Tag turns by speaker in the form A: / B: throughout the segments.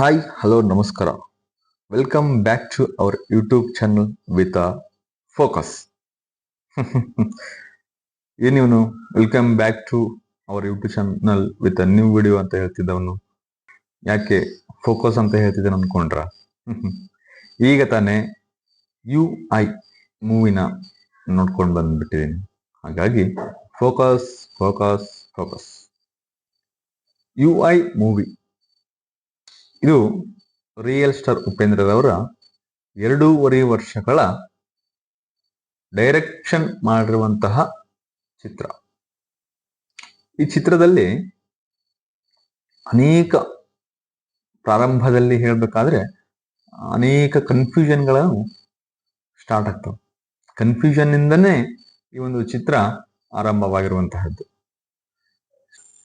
A: Hi hello ನಮಸ್ಕಾರ welcome back to our YouTube channel with focus ಏನಿವನು welcome back to our YouTube channel with a new video ಅಂತ ಹೇಳ್ತಿದ್ದವನು. ಯಾಕೆ focus ಅಂತ ಹೇಳ್ತಿದ್ದಾನೆ ಅನ್ಕೊಂಡ್ರ? ಈಗ ತಾನೇ ಯು ಐ ಮೂವಿನ ನೋಡ್ಕೊಂಡು ಬಂದ್ಬಿಟ್ಟಿದ್ದೀನಿ ಹಾಗಾಗಿ focus focus focus U I movie ಇದು ರಿಯಲ್ ಸ್ಟಾರ್ ಉಪೇಂದ್ರರವರ ಎರಡೂವರೆ ವರ್ಷಗಳ ಡೈರೆಕ್ಷನ್ ಮಾಡಿರುವಂತಹ ಚಿತ್ರ. ಈ ಚಿತ್ರದಲ್ಲಿ ಅನೇಕ ಪ್ರಾರಂಭದಲ್ಲಿ ಹೇಳಬೇಕಾದ್ರೆ ಅನೇಕ ಕನ್ಫ್ಯೂಷನ್ಗಳನ್ನು ಸ್ಟಾರ್ಟ್ ಆಗ್ತವೆ. ಕನ್ಫ್ಯೂಷನ್ ಇಂದನೇ ಈ ಒಂದು ಚಿತ್ರ ಆರಂಭವಾಗಿರುವಂತಹದ್ದು.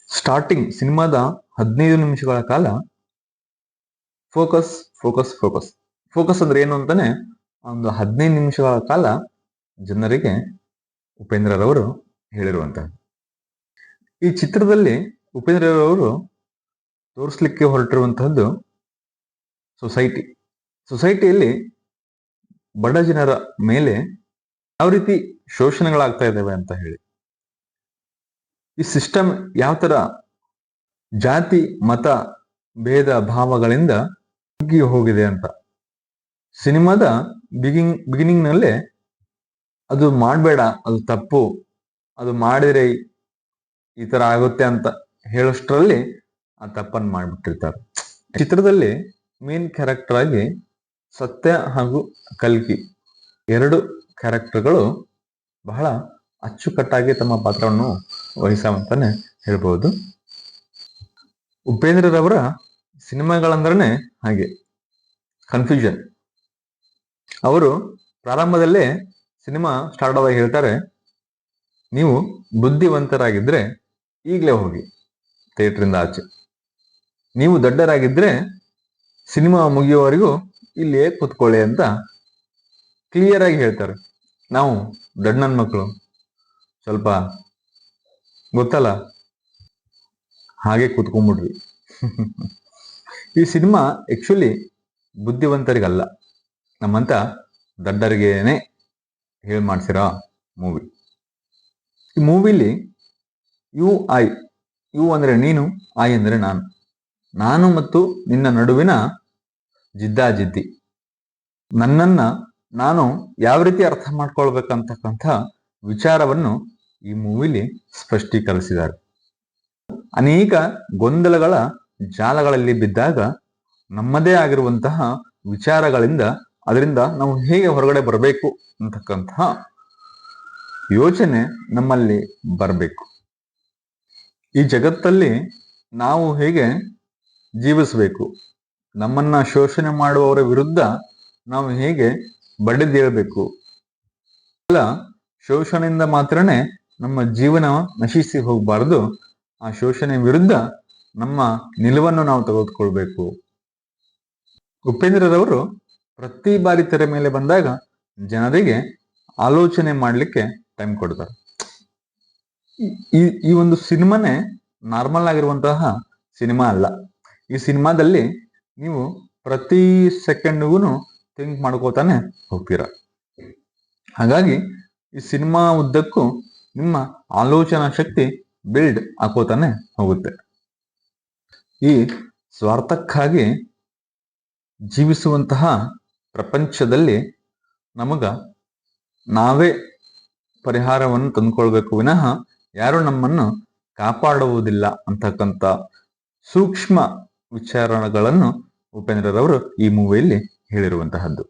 A: ಸ್ಟಾರ್ಟಿಂಗ್ ಸಿನಿಮಾದ ಹದಿನೈದು ನಿಮಿಷಗಳ ಕಾಲ ಫೋಕಸ್ ಫೋಕಸ್ ಫೋಕಸ್ ಫೋಕಸ್ ಅಂದ್ರೆ ಏನು ಅಂತಾನೆ, ಒಂದು ಹದಿನೈದು ನಿಮಿಷಗಳ ಕಾಲ ಜನರಿಗೆ ಉಪೇಂದ್ರರವರು ಹೇಳಿರುವಂತಹ ಈ ಚಿತ್ರದಲ್ಲಿ ಉಪೇಂದ್ರರವರು ತೋರಿಸ್ಲಿಕ್ಕೆ ಹೊರಟಿರುವಂತಹದ್ದು ಸೊಸೈಟಿ. ಸೊಸೈಟಿಯಲ್ಲಿ ಬಡ ಜನರ ಮೇಲೆ ಯಾವ ರೀತಿ ಶೋಷಣೆಗಳಾಗ್ತಾ ಇದ್ದಾವೆ ಅಂತ ಹೇಳಿ. ಈ ಸಿಸ್ಟಮ್ ಯಾವ ತರ ಜಾತಿ, ಮತ, ಭೇದ, ಭಾವಗಳಿಂದ ಕುಗ್ಗಿ ಹೋಗಿದೆ ಅಂತ. ಸಿನಿಮಾದ ಬಿಗಿಂಗ್ ಬಿಗಿನಿಂಗ್ ನಲ್ಲೇ ಅದು ಮಾಡಬೇಡ, ಅದು ತಪ್ಪು, ಅದು ಮಾಡಿದ್ರೆ ಈ ತರ ಆಗುತ್ತೆ ಅಂತ ಹೇಳೋಷ್ಟರಲ್ಲಿ ಆ ತಪ್ಪನ್ನು ಮಾಡಿಬಿಟ್ಟಿರ್ತಾರೆ. ಚಿತ್ರದಲ್ಲಿ ಮೇನ್ ಕ್ಯಾರೆಕ್ಟರ್ ಆಗಿ ಸತ್ಯ ಹಾಗೂ ಕಲ್ಕಿ ಎರಡು ಕ್ಯಾರೆಕ್ಟರ್ಗಳು ಬಹಳ ಅಚ್ಚುಕಟ್ಟಾಗಿ ತಮ್ಮ ಪಾತ್ರವನ್ನು ವಹಿಸವಂತಾನೆ ಹೇಳ್ಬೋದು. ಉಪೇಂದ್ರರವರ ಸಿನಿಮಾಗಳಂದ್ರೆ ಹಾಗೆ ಕನ್ಫ್ಯೂಷನ್ ಅವರು ಪ್ರಾರಂಭದಲ್ಲೇ ಸಿನಿಮಾ ಸ್ಟಾರ್ಟ್ ಆದಾಗ ಹೇಳ್ತಾರೆ, ನೀವು ಬುದ್ಧಿವಂತರಾಗಿದ್ರೆ ಈಗಲೇ ಹೋಗಿ ಥಿಯೇಟ್ರಿಂದ ಆಚೆ. ನೀವು ದೊಡ್ಡರಾಗಿದ್ರೆ ಸಿನಿಮಾ ಮುಗಿಯುವವರೆಗೂ ಇಲ್ಲಿಯೇ ಕೂತ್ಕೊಳ್ಳಿ ಅಂತ ಕ್ಲಿಯರ್ ಆಗಿ ಹೇಳ್ತಾರೆ. ನಾವು ನನ್ನ ಮಕ್ಕಳು ಸ್ವಲ್ಪ ಗೊತ್ತಲ್ಲ? ಹಾಗೆ ಕೂತ್ಕೊಂಡ್ಬಿಡ್ರಿ ಈ ಸಿನಿಮಾ ಆ್ಯಕ್ಚುಲಿ ಬುದ್ಧಿವಂತರಿಗಲ್ಲ. ನಮ್ಮಂತ ದಡ್ಡರಿಗೇನೆ ಹೇಳಿ ಮಾಡಿಸಿರೋ ಮೂವಿ ಈ ಮೂವಿಲಿ ಯು ಐ ಯು ಅಂದರೆ ನೀನು ಐ ಅಂದರೆ ನಾನು. ನಾನು ಮತ್ತು ನಿನ್ನ ನಡುವಿನ ಜಿದ್ದಾಜಿದ್ದಿ. ನನ್ನನ್ನು ನಾನು ಯಾವ ರೀತಿ ಅರ್ಥ ಮಾಡ್ಕೊಳ್ಬೇಕಂತಕ್ಕಂಥ ವಿಚಾರವನ್ನು ಈ ಮೂವಿಲಿ ಸ್ಪಷ್ಟೀಕರಿಸಿದ್ದಾರೆ. ಅನೇಕ ಗೊಂದಲಗಳ ಜಾಲಗಳಲ್ಲಿ ಬಿದ್ದಾಗ ನಮ್ಮದೇ ಆಗಿರುವಂತಹ ವಿಚಾರಗಳಿಂದ ಅದರಿಂದ ನಾವು ಹೇಗೆ ಹೊರಗಡೆ ಬರಬೇಕು ಅಂತಕ್ಕಂತಹ ಯೋಚನೆ ನಮ್ಮಲ್ಲಿ ಬರಬೇಕು. ಈ ಜಗತ್ತಲ್ಲಿ ನಾವು ಹೇಗೆ ಜೀವಿಸಬೇಕು? ನಮ್ಮನ್ನ ಶೋಷಣೆ ಮಾಡುವವರ ವಿರುದ್ಧ ನಾವು ಹೇಗೆ ಬಡಿದೇಳಬೇಕು? ಅಲ್ಲ ಶೋಷಣೆಯಿಂದ ಮಾತ್ರನೇ ನಮ್ಮ ಜೀವನ ನಶಿಸಿ ಹೋಗಬಾರದು. ಆ ಶೋಷಣೆ ವಿರುದ್ಧ ನಮ್ಮ ನಿಲುವನ್ನು ನಾವು ತೆಗೆದುಕೊಳ್ಬೇಕು. ಉಪೇಂದ್ರರವರು ಪ್ರತಿ ಬಾರಿ ತೆರೆ ಮೇಲೆ ಬಂದಾಗ ಜನರಿಗೆ ಆಲೋಚನೆ ಮಾಡಲಿಕ್ಕೆ ಟೈಮ್ ಕೊಡ್ತಾರೆ. ಈ ಒಂದು ಸಿನಿಮಾನೇ ನಾರ್ಮಲ್ ಆಗಿರುವಂತಹ ಸಿನಿಮಾ ಅಲ್ಲ. ಈ ಸಿನಿಮಾದಲ್ಲಿ ನೀವು ಪ್ರತಿ ಸೆಕೆಂಡ್ಗೂ ಥಿಂಕ್ ಮಾಡ್ಕೋತಾನೆ ಹೋಗ್ತೀರ. ಹಾಗಾಗಿ ಈ ಸಿನಿಮಾ ಉದ್ದಕ್ಕೂ ನಿಮ್ಮ ಆಲೋಚನಾ ಶಕ್ತಿ ಬಿಲ್ಡ್ ಹಾಕೋತಾನೆ ಹೋಗುತ್ತೆ. ಈ ಸ್ವಾರ್ಥಕ್ಕಾಗಿ ಜೀವಿಸುವಂತಹ ಪ್ರಪಂಚದಲ್ಲಿ ನಮಗ ನಾವೇ ಪರಿಹಾರವನ್ನು ತಂದುಕೊಳ್ಬೇಕು ವಿನಃ ಯಾರು ನಮ್ಮನ್ನು ಕಾಪಾಡುವುದಿಲ್ಲ ಅಂತಕ್ಕಂಥ ಸೂಕ್ಷ್ಮ ವಿಚಾರಗಳನ್ನು ಉಪೇಂದ್ರರವರು ಈ ಮೂವಿಯಲ್ಲಿ ಹೇಳಿರುವಂತಹದ್ದು.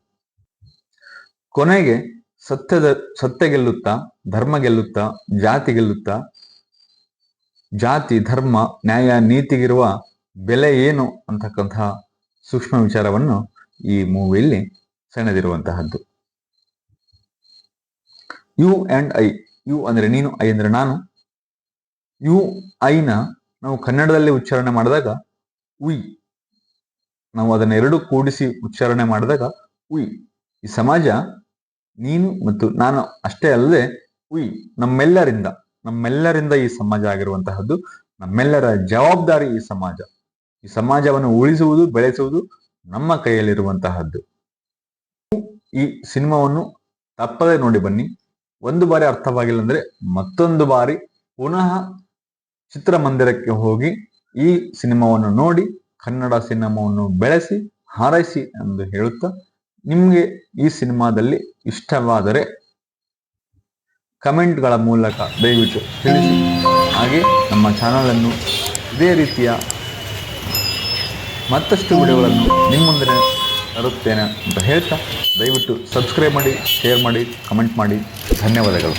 A: ಕೊನೆಗೆ ಸತ್ಯದ ಸತ್ಯ ಗೆಲ್ಲುತ್ತಾ, ಧರ್ಮ ಗೆಲ್ಲುತ್ತಾ, ಜಾತಿ ಗೆಲ್ಲುತ್ತಾ, ಜಾತಿ, ಧರ್ಮ, ನ್ಯಾಯ, ನೀತಿಗಿರುವ ಬೆಲೆ ಏನು ಅಂತಕ್ಕಂತಹ ಸೂಕ್ಷ್ಮ ವಿಚಾರವನ್ನು ಈ ಮೂವಿಯಲ್ಲಿ ಸೆಣೆದಿರುವಂತಹದ್ದು. ಯು ಅಂಡ್ ಐ, ಯು ಅಂದ್ರೆ ನೀನು, ಐ ಅಂದರೆ ನಾನು. ಯು ಐನ ನಾವು ಕನ್ನಡದಲ್ಲಿ ಉಚ್ಚಾರಣೆ ಮಾಡಿದಾಗ ಉಯ್ ನಾವು ಅದನ್ನ ಎರಡು ಕೂಡಿಸಿ ಉಚ್ಚಾರಣೆ ಮಾಡಿದಾಗ ಉಯ್ ಈ ಸಮಾಜ ನೀನು ಮತ್ತು ನಾನು ಅಷ್ಟೇ ಅಲ್ಲದೆ ಉಯ್ ನಮ್ಮೆಲ್ಲರಿಂದ ನಮ್ಮೆಲ್ಲರಿಂದ ಈ ಸಮಾಜ ಆಗಿರುವಂತಹದ್ದು, ನಮ್ಮೆಲ್ಲರ ಜವಾಬ್ದಾರಿ ಈ ಸಮಾಜ. ಈ ಸಮಾಜವನ್ನು ಉಳಿಸುವುದು, ಬೆಳೆಸುವುದು ನಮ್ಮ ಕೈಯಲ್ಲಿರುವಂತಹದ್ದು. ಈ ಸಿನಿಮಾವನ್ನು ತಪ್ಪದೆ ನೋಡಿ ಬನ್ನಿ. ಒಂದು ಬಾರಿ ಅರ್ಥವಾಗಿಲ್ಲ ಅಂದ್ರೆ ಮತ್ತೊಂದು ಬಾರಿ ಪುನಃ ಚಿತ್ರಮಂದಿರಕ್ಕೆ ಹೋಗಿ ಈ ಸಿನಿಮಾವನ್ನು ನೋಡಿ, ಕನ್ನಡ ಸಿನಿಮಾವನ್ನು ಬೆಳೆಸಿ, ಹಾರೈಸಿ ಎಂದು ಹೇಳುತ್ತಾ ನಿಮಗೆ ಈ ಸಿನಿಮಾದಲ್ಲಿ ಇಷ್ಟವಾದರೆ ಕಮೆಂಟ್ಗಳ ಮೂಲಕ ದಯವಿಟ್ಟು ತಿಳಿಸಿ. ಹಾಗೆ ನಮ್ಮ ಚಾನಲನ್ನು ಇದೇ ರೀತಿಯ ಮತ್ತಷ್ಟು ವಿಡಿಯೋಗಳನ್ನು ನಿಮ್ಮ ಮುಂದೆ ತರುತ್ತೇನೆ ಅಂತ ಹೇಳ್ತಾ, ದಯವಿಟ್ಟು ಸಬ್ಸ್ಕ್ರೈಬ್ ಮಾಡಿ ಶೇರ್ ಮಾಡಿ ಕಮೆಂಟ್ ಮಾಡಿ. ಧನ್ಯವಾದಗಳು.